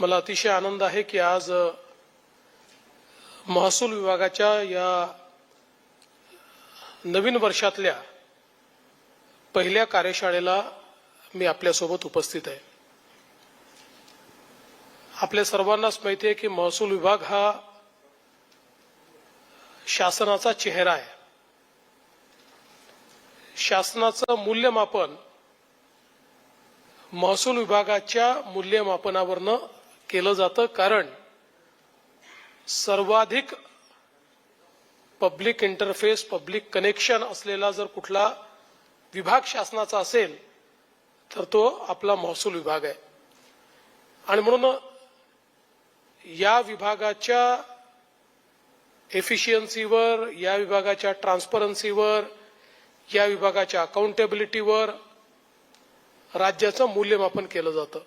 मला अतिशय आनंद आहे की आज महसूल विभागाच्या या नवीन वर्षातल्या पहिल्या कार्यशाळेला मी आपल्यासोबत उपस्थित आहे. आपल्या सर्वांनाच माहिती आहे की महसूल विभाग हा शासनाचा चेहरा आहे. शासनाचं मूल्यमापन महसूल विभागाच्या मूल्यमापनावरनं केलं जातं कारण सर्वाधिक पब्लिक इंटरफेस पब्लिक कनेक्शन असलेला जर कुठला विभाग शासनाचा असेल तर तो आपला महसूल विभाग आहे. आणि म्हणून या विभागाच्या एफिशियन्सीवर या विभागाच्या ट्रान्सपरन्सीवर या विभागाच्या अकाउंटेबिलिटीवर राज्याचं मूल्यमापन केलं जातं.